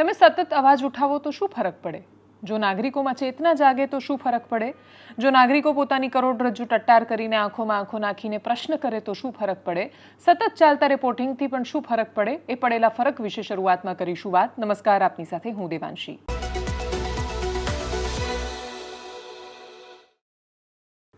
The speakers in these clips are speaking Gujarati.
તમે સતત અવાજ ઉઠાવો તો શું ફરક પડે? જો નાગરિકોમાં ચેતના જાગે તો શું ફરક પડે? જો નાગરિકો પોતાની કરોડરજ્જુ ટટ્ટાર કરીને આંખોમાં આંખો નાખીને પ્રશ્ન કરે તો શું ફરક પડે? સતત ચાલતા રિપોર્ટિંગથી પણ શું ફરક પડે? એ પડેલા ફરક વિશે શરૂઆતમાં કરીશું વાત. નમસ્કાર, આપની સાથે હું દેવાંશી.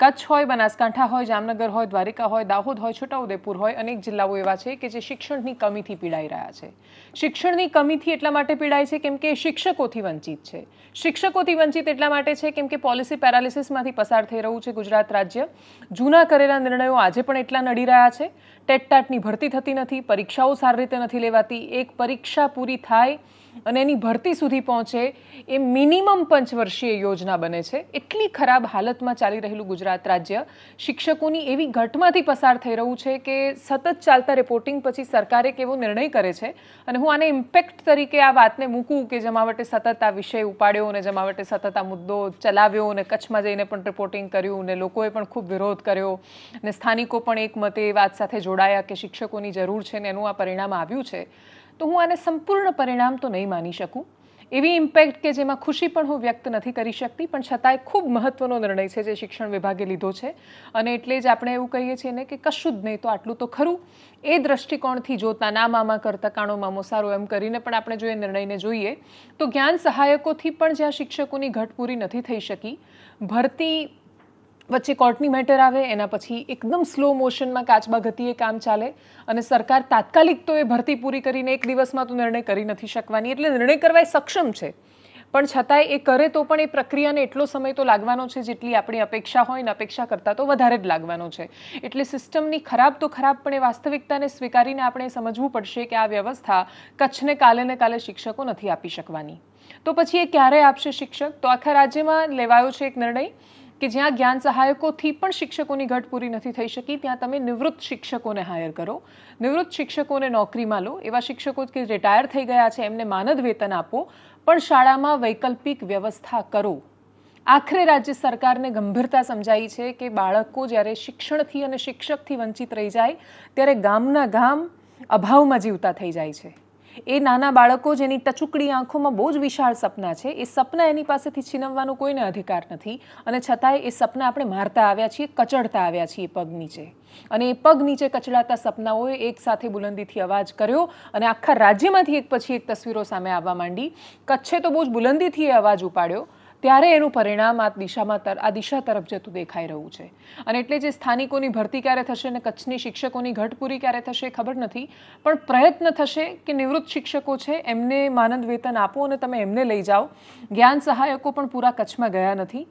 કચ્છ હોય, બનાસકાંઠા હોય, જામનગર હોય, દ્વારિકા હોય, દાહોદ હોય, છોટાઉદેપુર હોય, અનેક જિલ્લાઓ એવા છે કે જે શિક્ષણની કમીથી પીડાઈ રહ્યા છે. શિક્ષણની કમીથી એટલા માટે પીડાય છે કેમ કે શિક્ષકોથી વંચિત છે. શિક્ષકોથી વંચિત એટલા માટે છે કેમ કે પોલિસી પેરાલિસિસમાંથી પસાર થઈ રહ્યું છે ગુજરાત રાજ્ય. જૂના કરેલા નિર્ણયો આજે પણ એટલા નડી રહ્યા છે. ટેટ ટાટની ભરતી થતી નથી, પરીક્ષાઓ સારી રીતે નથી લેવાતી, એક પરીક્ષા પૂરી થાય અને એની ભરતી સુધી પહોંચે એ મિનિમમ પંચવર્ષીય યોજના બને છે. એટલી ખરાબ હાલતમાં ચાલી રહેલું ગુજરાત રાજ્ય શિક્ષકોની એવી ઘટમાંથી પસાર થઈ રહ્યું છે કે સતત ચાલતા રિપોર્ટિંગ પછી સરકારે કેવો નિર્ણય કરે છે. અને હું આને ઇમ્પેક્ટ તરીકે આ વાતને મૂકું કે જમાવટે સતત આ વિષય ઉપાડ્યો અને જમાવટે સતત આ મુદ્દો ચલાવ્યો અને કચ્છમાં જઈને પણ રિપોર્ટિંગ કર્યું અને લોકોએ પણ ખૂબ વિરોધ કર્યો અને સ્થાનિકો પણ એક મતે વાત સાથે જોડાયા કે શિક્ષકોની જરૂર છે ને એનું આ પરિણામ આવ્યું છે. તો હું આને સંપૂર્ણ પરિણામ તો નહીં માની શકું. એવી ઇમ્પેક્ટ કે જેમાં ખુશી પણ હું વ્યક્ત નથી કરી શકતી, પણ છતાંય ખૂબ મહત્વનો નિર્ણય છે જે શિક્ષણ વિભાગે લીધો છે. અને એટલે જ આપણે એવું કહીએ છીએ ને કે કશું જ નહીં તો આટલું તો ખરું. એ દ્રષ્ટિકોણથી જોતા ના મામા કરતા, કાણો મામો સારો એમ કરીને પણ આપણે જો એ નિર્ણયને જોઈએ, તો જ્ઞાન સહાયકોથી પણ જ્યાં શિક્ષકોની ઘટ પૂરી નથી થઈ શકી, ભરતી વચ્ચે કોર્ટની મેટર આવે, એના પછી એકદમ સ્લો મોશનમાં કાચબા ગતિએ કામ ચાલે અને સરકાર તાત્કાલિક તો એ ભરતી પૂરી કરીને એક દિવસમાં તો નિર્ણય કરી નથી શકવાની, એટલે નિર્ણય કરવા એ સક્ષમ છે. પણ છતાંય એ કરે તો પણ એ પ્રક્રિયાને એટલો સમય તો લાગવાનો છે જેટલી આપણી અપેક્ષા હોય ને અપેક્ષા કરતાં તો વધારે જ લાગવાનો છે. એટલે સિસ્ટમની ખરાબ તો ખરાબ, પણ એ વાસ્તવિકતાને સ્વીકારીને આપણે સમજવું પડશે કે આ વ્યવસ્થા કચ્છને કાલે ને કાલે શિક્ષકો નથી આપી શકવાની. તો પછી એ ક્યારે આપશે શિક્ષક? તો આખા રાજ્યમાં લેવાયો છે એક નિર્ણય. કે જ્યાં જ્ઞાન સહાયકોથી પણ શિક્ષકોની ઘટ પૂરી નથી થઈ શકી, ત્યાં તમે નિવૃત્ત શિક્ષકોને હાયર કરો. નિવૃત્ત શિક્ષકોને નોકરીમાં લો. એવા શિક્ષકો કે રિટાયર થઈ ગયા છે, એમને માનદ વેતન આપો. પણ શાળામાં વૈકલ્પિક વ્યવસ્થા કરો. આખરે રાજ્ય સરકારને ગંભીરતા સમજાઈ છે કે બાળકો જ્યારે શિક્ષણથી અને શિક્ષકથી વંચિત રહી જાય, ત્યારે ગામના ગામ અભાવમાં જીવતા થઈ જાય છે. એ નાના બાળકો જેની ટચુકડી આંખોમાં બહુ જ વિશાળ સપના છે. એ સપના એની પાસેથી છીનવવાનો કોઈને અધિકાર નથી. અને છતાંય એ સપના આપણે મારતા આવ્યા છીએ, કચડતા આવ્યા છીએ પગ નીચે. અને એ પગ નીચે કચડાતા સપનાઓએ એક સાથે બુલંદીથી અવાજ કર્યો અને આખા રાજ્યમાંથી એક પછી એક તસવીરો સામે આવવા માંડી. કચ્છે તો બહુ જ બુલંદીથી એ અવાજ ઉપાડ્યો. ત્યારે એનું પરિણામ આ દિશામાં આ દિશા તરફ જતું દેખાઈ રહ્યું છે. અને એટલે જે સ્થાનિકોની ભરતી ક્યારે થશે અને કચ્છની શિક્ષકોની ઘટ પૂરી ક્યારે થશે ખબર નથી. પણ પ્રયત્ન થશે કે નિવૃત્ત શિક્ષકો છે એમને માનદ વેતન આપો અને તમે એમને લઈ જાઓ. જ્ઞાન સહાયકો પણ પૂરા કચ્છમાં ગયા નથી.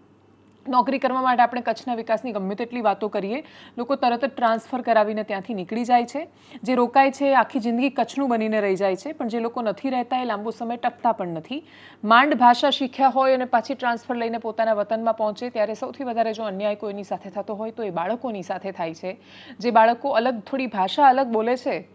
નોકરી કરવા માટે આપણે કચ્છના વિકાસની ગમે તેટલી વાતો કરીએ, લોકો તરત જ ટ્રાન્સફર કરાવીને ત્યાંથી નીકળી જાય છે. જે રોકાય છે, આખી જિંદગી કચ્છનું બનીને રહી જાય છે, પણ જે લોકો નથી રહેતા એ લાંબો સમય ટકતા પણ નથી. માંડ ભાષા શીખ્યા હોય અને પાછી ટ્રાન્સફર લઈને પોતાના વતનમાં પહોંચે, ત્યારે સૌથી વધારે જો અન્યાય કોઈની સાથે થતો હોય તો એ બાળકોની સાથે થાય છે. જે બાળકો અલગ થોડી ભાષા અલગ બોલે છે,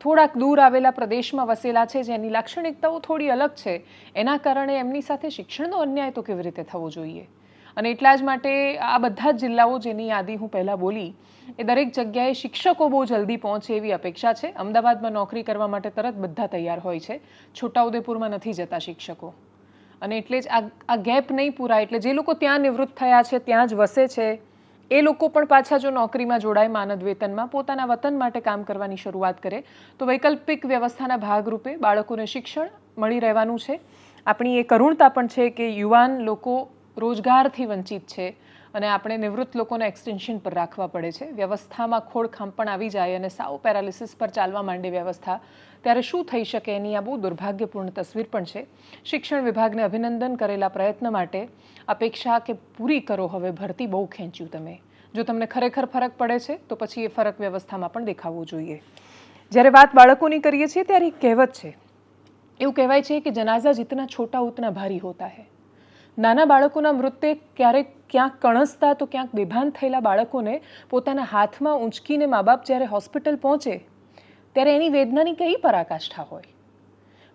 થોડાક દૂર આવેલા પ્રદેશમાં વસેલા છે, જેની લાક્ષણિકતાઓ થોડી અલગ છે, એના કારણે એમની સાથે શિક્ષણનો અન્યાય તો કેવી રીતે થવો જોઈએ? અને એટલા જ માટે આ બધા જ જિલ્લાઓ જેની યાદી હું પહેલાં બોલી, એ દરેક જગ્યાએ શિક્ષકો બહુ જલ્દી પહોંચે એવી અપેક્ષા છે. અમદાવાદમાં નોકરી કરવા માટે તરત બધા તૈયાર હોય છે. છોટાઉદેપુરમાં નથી જતા શિક્ષકો. અને એટલે જ આ ગેપ નહીં પૂરાય. એટલે જે લોકો ત્યાં નિવૃત્ત થયા છે, ત્યાં જ વસે છે, એ લોકો પણ પાછા જો નોકરીમાં જોડાય માનદ વેતનમાં, પોતાના વતન માટે કામ કરવાની શરૂઆત કરે, તો વૈકલ્પિક વ્યવસ્થાના ભાગરૂપે બાળકોને શિક્ષણ મળી રહેવાનું છે. આપણી એ કરુણતા પણ છે કે યુવાન લોકો રોજગારથી વંચિત છે અને આપણે નિવૃત્ત લોકોને એક્સટેન્શન પર રાખવા પડે છે. વ્યવસ્થામાં ખોળખામ પણ આવી જાય અને સાવ પેરાલિસિસ પર ચાલવા માંડે વ્યવસ્થા. ત્યારે શું થઈ શકે એની આ બહુ દુર્ભાગ્યપૂર્ણ તસવીર પણ છે. શિક્ષણ વિભાગને અભિનંદન કરેલા પ્રયત્ન માટે અપેક્ષા કે પૂરી કરો. હવે ભરતી બહુ ખેંચ્યું તમે. જો તમને ખરેખર ફરક પડે છે, તો પછી એ ફરક વ્યવસ્થામાં પણ દેખાવો જોઈએ. જ્યારે વાત બાળકોની કરીએ છીએ, ત્યારે એક કહેવત છે. એવું કહેવાય છે કે જનાઝા જીતના છોટા ઉતના ભારી હોતા હૈ. નાના બાળકોના મૃત્યુ ક્યારેક ક્યાંક કણસતા તો ક્યાંક બેભાન થયેલા બાળકોને પોતાના હાથમાં ઊંચકીને મા બાપ જ્યારે હોસ્પિટલ પહોંચે, ત્યારે એની વેદનાની કઈ પરાકાષ્ઠા હોય?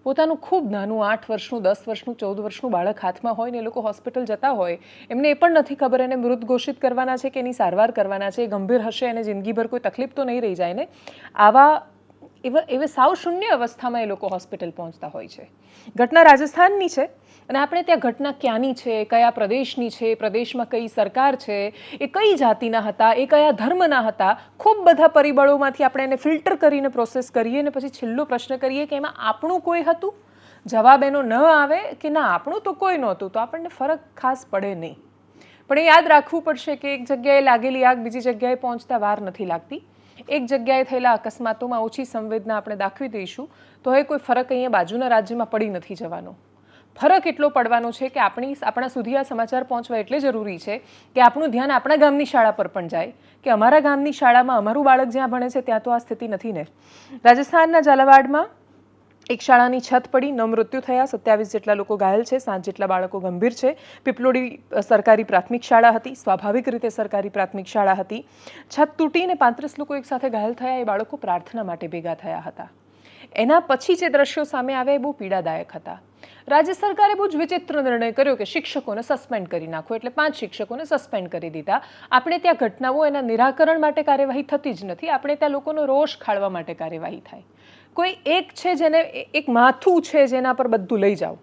પોતાનું ખૂબ નાનું આઠ વર્ષનું, દસ વર્ષનું, ચૌદ વર્ષનું બાળક હાથમાં હોય ને એ લોકો હોસ્પિટલ જતા હોય, એમને એ પણ નથી ખબર એને મૃત ઘોષિત કરવાના છે કે એની સારવાર કરવાના છે, એ ગંભીર હશે, એને જિંદગીભર કોઈ તકલીફ તો નહીં રહી જાય ને? આવા એવા એવા સાવ શૂન્ય અવસ્થામાં એ લોકો હોસ્પિટલ પહોંચતા હોય છે. ઘટના રાજસ્થાનની છે. અને આપણે ત્યાં ઘટના ક્યાંની છે, કયા પ્રદેશની છે, પ્રદેશમાં કઈ સરકાર છે, એ કઈ જાતિના હતા, એ કયા ધર્મના હતા, ખૂબ બધા પરિબળોમાંથી આપણે એને ફિલ્ટર કરીને પ્રોસેસ કરીએ અને પછી છેલ્લો પ્રશ્ન કરીએ કે એમાં આપણું કોઈ હતું? જવાબ એનો ન આવે કે ના, આપણું તો કોઈ નહોતું, તો આપણને ફરક ખાસ પડે નહીં. પણ એ યાદ રાખવું પડશે કે એક જગ્યાએ લાગેલી આગ બીજી જગ્યાએ પહોંચતા વાર નથી લાગતી. એક જગ્યાએ થયેલા અકસ્માતોમાં ઓછી સંવેદના આપણે દાખવી દઈશું, તો એ કોઈ ફરક અહીંયા બાજુના રાજ્યમાં પડી નથી જવાનો. ફરક એટલો પડવાનો છે કે આપણી આપણા સુધી આ સમાચાર પહોંચવા એટલે જરૂરી છે કે આપણું ધ્યાન આપણા ગામની શાળા પર પણ જાય. કે અમારા ગામની શાળામાં અમારું બાળક જ્યાં ભણે છે ત્યાં તો આ સ્થિતિ નથી ને. રાજસ્થાનના ઝાલાવાડમાં એક શાળાની છત પડી, નવ મૃત્યુ થયા, સત્યાવીસ જેટલા લોકો ઘાયલ છે, સાત જેટલા બાળકો ગંભીર છે. પીપલોડી સરકારી પ્રાથમિક શાળા હતી, સ્વાભાવિક રીતે સરકારી પ્રાથમિક શાળા હતી. છત તૂટીને પાંત્રીસ લોકો એકસાથે ઘાયલ થયા, એ બાળકો પ્રાર્થના માટે ભેગા થયા હતા. એના પછી જે દ્રશ્યો સામે આવ્યા એ બહુ પીડાદાયક હતા. રાજ્ય સરકારે બહુ જ વિચિત્ર નિર્ણય કર્યો કે શિક્ષકોને સસ્પેન્ડ કરી નાખો. એટલે પાંચ શિક્ષકોને સસ્પેન્ડ કરી દીધા. આપણે ત્યાં ઘટનાઓ એના નિરાકરણ માટે કાર્યવાહી થતી જ નથી. આપણે ત્યાં લોકોનો રોષ ખાળવા માટે કાર્યવાહી થાય. કોઈ એક છે જેને, એક માથું છે જેના પર બધું લઈ જાઓ.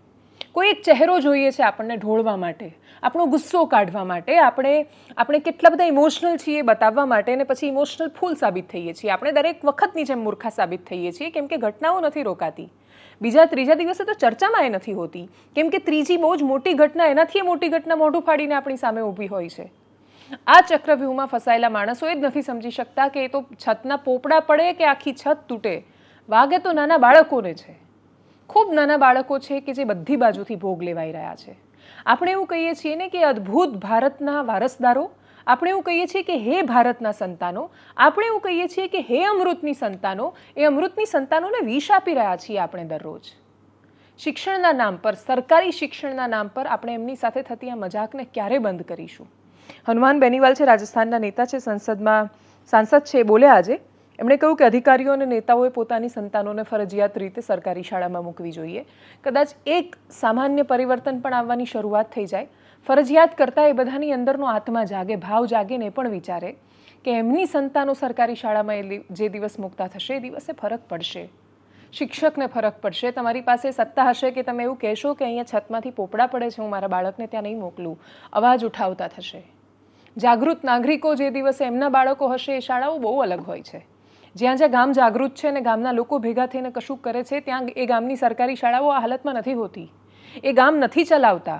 કોઈ એક ચહેરો જોઈએ છે આપણને ઢોળવા માટે, આપણો ગુસ્સો કાઢવા માટે, આપણે આપણે કેટલા બધા ઇમોશનલ છીએ બતાવવા માટે અને પછી ઇમોશનલ ફૂલ સાબિત થઈએ છીએ. આપણે દરેક વખતની જેમ મૂર્ખા સાબિત થઈએ છીએ, કેમ કે ઘટનાઓ નથી રોકાતી. બીજા, ત્રીજા દિવસે તો ચર્ચામાં એ નથી હોતી, કેમ કે ત્રીજી બહુ જ મોટી ઘટના, એનાથી મોટી ઘટના મોઢું ફાડીને આપણી સામે ઊભી હોય છે. આ ચક્રવ્યૂહમાં ફસાયેલા માણસો એ જ નથી સમજી શકતા કે એ તો છતના પોપડા પડે કે આખી છત તૂટે. વાગે તો નાના બાળકોને છે. ખૂબ નાના બાળકો છે કે જે બધી બાજુથી ભોગ લેવાઈ રહ્યા છે. આપણે એવું કહીએ છીએ ને કે અદ્ભુત ભારતના વારસદારો, આપણે એવું કહીએ છીએ કે હે ભારતના સંતાનો, આપણે એવું કહીએ છીએ કે હે અમૃતની સંતાનો, એ અમૃતની સંતાનોને વિષ આપી રહ્યા છીએ આપણે દરરોજ. શિક્ષણના નામ પર, સરકારી શિક્ષણના નામ પર આપણે એમની સાથે થતી આ મજાકને ક્યારે બંધ કરીશું? હનુમાન બેનીવાલ છે, રાજસ્થાનના નેતા છે, સંસદમાં સાંસદ છે બોલ્યા આજે. એમણે કહ્યું કે અધિકારીઓ અને નેતાઓએ પોતાની સંતાનોને ફરજિયાત રીતે સરકારી શાળામાં મૂકવી જોઈએ. કદાચ એક સામાન્ય પરિવર્તન પણ આવવાની શરૂઆત થઈ જાય. ફરજિયાત કરતાં એ બધાની અંદરનો આત્મા જાગે, ભાવ જાગે ને પણ વિચારે કે એમની સંતાનો સરકારી શાળામાં એ જે દિવસ મુકતા થશે, એ દિવસે ફરક પડશે. શિક્ષકને ફરક પડશે. તમારી પાસે સત્તા હશે કે તમે એવું કહેશો કે અહીંયા છતમાંથી પોપડા પડે છે, હું મારા બાળકને ત્યાં નહીં મોકલું. અવાજ ઉઠાવતા થશે. જાગૃત નાગરિકો જે દિવસે એમના બાળકો હશે, એ શાળાઓ બહુ અલગ હોય છે. જ્યાં જ્યાં ગામ જાગૃત છે અને ગામના લોકો ભેગા થઈને કશું કરે છે, ત્યાં એ ગામની સરકારી શાળાઓ આ હાલતમાં નથી હોતી. એ ગામ નથી ચલાવતા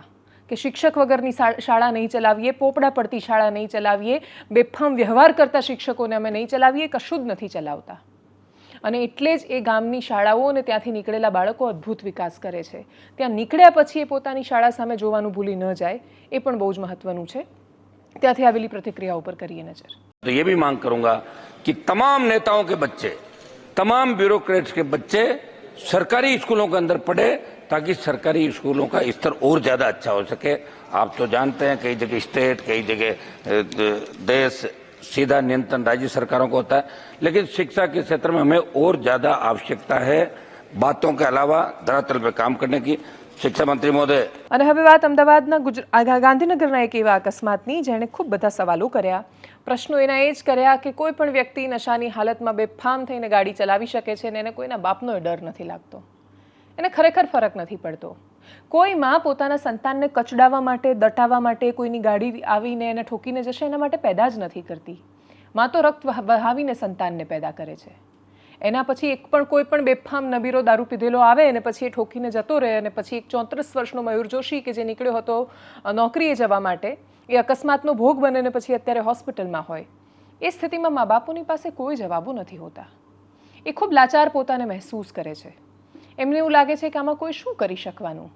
કે શિક્ષક વગરની શાળા નહીં ચલાવીએ, પોપડા પડતી શાળા નહીં ચલાવીએ, બેફામ વ્યવહાર કરતા શિક્ષકોને અમે નહીં ચલાવીએ, કશું જ નથી ચલાવતા. અને એટલે જ એ ગામની શાળાઓ અને ત્યાંથી નીકળેલા બાળકો અદ્ભુત વિકાસ કરે છે. ત્યાં નીકળ્યા પછી એ પોતાની શાળા સામે જોવાનું ભૂલી ન જાય, એ પણ બહુ જ મહત્વનું છે. ત્યાંથી આવેલી પ્રતિક્રિયા ઉપર કરીએ નજર. तो ये भी मांग करूंगा कि तमाम नेताओं के बच्चे तमाम ब्यूरोक्रेट्स के बच्चे सरकारी स्कूलों के अंदर पढ़े ताकि सरकारी स्कूलों का स्तर और ज्यादा अच्छा हो सके आप तो जानते हैं कई जगह स्टेट कई जगह अ, द- देश सीधा नियंत्रण राज्य सरकारों को होता है लेकिन शिक्षा के क्षेत्र में हमें और ज्यादा आवश्यकता है बातों के अलावा धरातल पे काम करने की शिक्षा मंत्री महोदय અને હવે વાત અમદાવાદના ગુજ આ ગા- ગાંધીનગરના એક એવા અકસ્માતની જેણે ખૂબ બધા સવાલો કર્યા પ્રશ્નો એના એ જ કર્યા કે કોઈ પણ વ્યક્તિ નશાની હાલતમાં બેફામ થઈને ગાડી ચલાવી શકે છે ને એને કોઈના બાપનો ડર નથી લાગતો. એને ખરેખર ફરક નથી પડતો. કોઈ માં પોતાના સંતાનને કચડાવવા માટે, દટાવવા માટે કોઈની ગાડી આવીને એને ઠોકીને જશે એના માટે પેદા જ નથી કરતી. માં તો રક્ત વહાવીને સંતાનને પેદા કરે છે. એના પછી એક પણ કોઈ પણ બેફામ નબીરો દારૂ પીધેલો આવે અને પછી એ ઠોકીને જતો રહે અને પછી એક ચોત્રીસ વર્ષનો મયુર જોશી કે જે નીકળ્યો હતો નોકરીએ જવા માટે એ અકસ્માતનો ભોગ બને પછી અત્યારે હોસ્પિટલમાં હોય. એ સ્થિતિમાં મા બાપોની પાસે કોઈ જવાબો નથી હોતા. એ ખૂબ લાચાર પોતાને મહેસૂસ કરે છે. એમને એવું લાગે છે કે આમાં કોઈ શું કરી શકવાનું?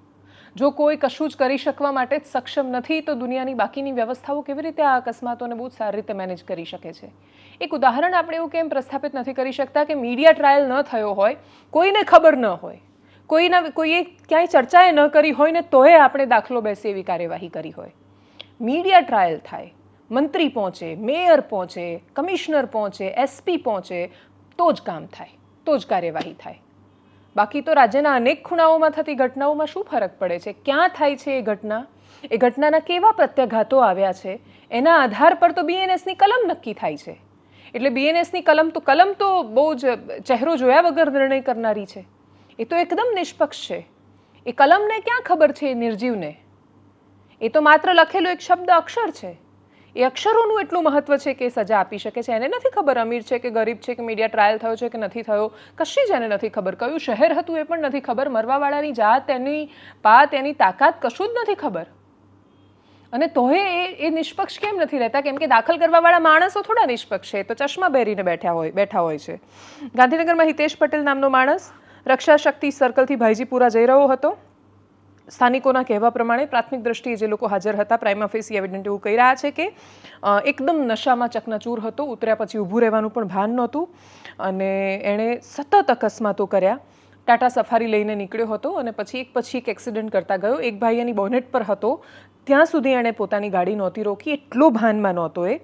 જો કોઈ કશું જ કરી શકવા માટે જ સક્ષમ નથી, તો દુનિયાની બાકીની વ્યવસ્થાઓ કેવી રીતે આ અકસ્માતોને બહુ સારી રીતે મેનેજ કરી શકે છે? એક ઉદાહરણ આપણે એવું કેમ પ્રસ્થાપિત નથી કરી શકતા કે મીડિયા ટ્રાયલ ન થયો હોય, કોઈને ખબર ન હોય. કોઈના, કોઈએ ક્યાંય ચર્ચાએ ન કરી હોય ને તોય આપણે દાખલો બેસે એવી કાર્યવાહી કરી હોય. મીડિયા ટ્રાયલ થાય. મંત્રી પહોંચે, મેયર પહોંચે, કમિશનર પહોંચે, એસપી પહોંચે, તો જ કામ થાય, તો જ કાર્યવાહી થાય. બાકી તો રાજ્યના અનેક ખૂણાઓમાં થતી ઘટનાઓમાં શું ફરક પડે છે? ક્યાં થાય છે એ ઘટના? એ ઘટનાના કેવા પ્રત્યાઘાતો આવ્યા છે? એના આધાર પર તો બીએનએસની કલમ નક્કી થાય છે. એટલે બીએનએસની કલમ તો કલમ તો બહુ જ ચહેરો જોયા વગર નિર્ણય કરનારી છે. એ તો એકદમ નિષ્પક્ષ છે. એ કલમને ક્યાં ખબર છે નિર્જીવને? એ તો માત્ર લખેલો એક શબ્દ અક્ષર છે. એ અક્ષરોનું એટલું મહત્વ છે કે સજા આપી શકે છે. એને નથી ખબર અમીર છે કે ગરીબ છે કે મીડિયા ટ્રાયલ થયો છે કે નથી થયો. કશી જ એને નથી ખબર. કયું શહેર હતું એ પણ નથી ખબર. મરવાવાળાની જાત એની પાત એની તાકાત કશું જ નથી ખબર. અને તોય એ એ નિષ્પક્ષ કેમ નથી રહેતા? કેમ કે દાખલ કરવાવાળા માણસો થોડા નિષ્પક્ષ છે. તો ચશ્મા પહેરીને બેઠા હોય બેઠા હોય છે. ગાંધીનગરમાં હિતેશ પટેલ નામનો માણસ, રક્ષા શક્તિ સર્કલથી ભાઈજીપુરા જઈ રહ્યો હતો. સ્થાનિકોના કહેવા પ્રમાણે પ્રાથમિક દ્રષ્ટિએ જે લોકો હાજર હતા પ્રાઇમા ફેસી એવિડન્ટ એવું કહી રહ્યા છે કે એકદમ નશામાં ચકનાચૂર હતો, ઉતર્યા પછી ઊભું રહેવાનું પણ ભાન નહોતું અને એણે સતત અકસ્માતો કર્યા. ટાટા સફારી લઈને નીકળ્યો હતો અને પછી એક પછી એક એક્સિડન્ટ કરતા ગયો. એક ભાઈ એની બોનેટ પર હતો. ત્યાં સુધી એણે પોતાની ગાડી નહોતી રોકી, એટલો ભાનમાં નહોતો એ.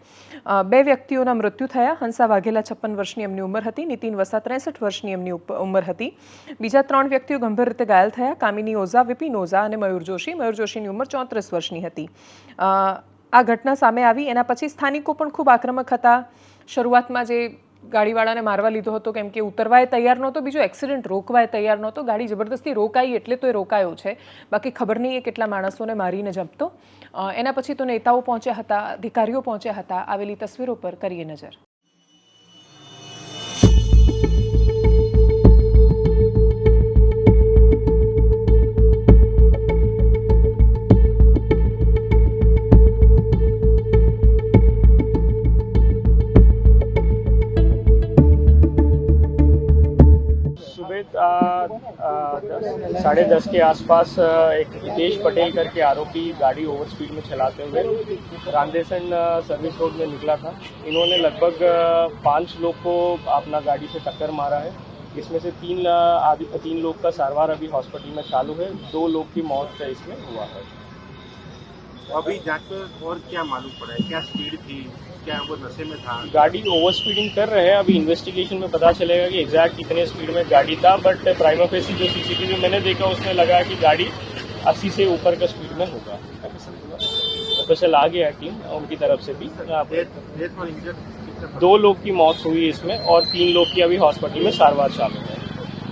બે વ્યક્તિઓના મૃત્યુ થયા. હંસા વાઘેલા છપ્પન વર્ષની એમની ઉંમર હતી, નીતિન વસા ત્રેસઠ વર્ષની એમની ઉંમર હતી. બીજા ત્રણ વ્યક્તિઓ ગંભીર રીતે ઘાયલ થયા. કામિની ઓઝા, વિપિન ઓઝા અને મયુર જોશી. મયુર જોશીની ઉંમર ચોત્રીસ વર્ષની હતી. આ ઘટના સામે આવી. એના પછી સ્થાનિકો પણ ખૂબ આક્રમક હતા. શરૂઆતમાં જે ગાડીવાળાને મારવા લીધો હતો કેમ કે ઉતરવાય તૈયાર નહોતો, બીજો એક્સિડન્ટ રોકવાય તૈયાર નહોતો, ગાડી જબરદસ્તી રોકાઈ એટલે તો એ રોકાયો છે. બાકી ખબર નહીં એ કેટલા માણસોને મારીને જપતો. એના પછી તો નેતાઓ પહોંચ્યા હતા, અધિકારીઓ પહોંચ્યા હતા, આવેલી તસવીરો પર કરીએ નજર. साढ़े दस के आसपास एक हितेश पटेल करके आरोपी गाड़ी ओवर स्पीड में चलाते हुए रामदेसन सर्विस रोड में निकला था। इन्होंने लगभग पाँच लोग को अपना गाड़ी से टक्कर मारा है। इसमें से तीन आदि, तीन लोग का सारवार अभी हॉस्पिटल में चालू है। दो लोग की मौत इसमें हुआ है। अभी जाँच में और क्या मालूम पड़ा है? क्या स्पीड थी? क्या वो नशे में था? गाड़ी ओवर स्पीडिंग कर रहे हैं। अभी इन्वेस्टिगेशन में पता चलेगा कि एग्जैक्ट कितने स्पीड में गाड़ी था बट प्राइमा फेसी जो सीसीटीवी मैंने देखा उसमें लगा कि गाड़ी 80 से ऊपर का स्पीड में होगा। स्पेशल आ गया टीम उनकी तरफ़ से भी। दो लोग की मौत हुई इसमें और तीन लोग की अभी हॉस्पिटल में सारवार शामिल है।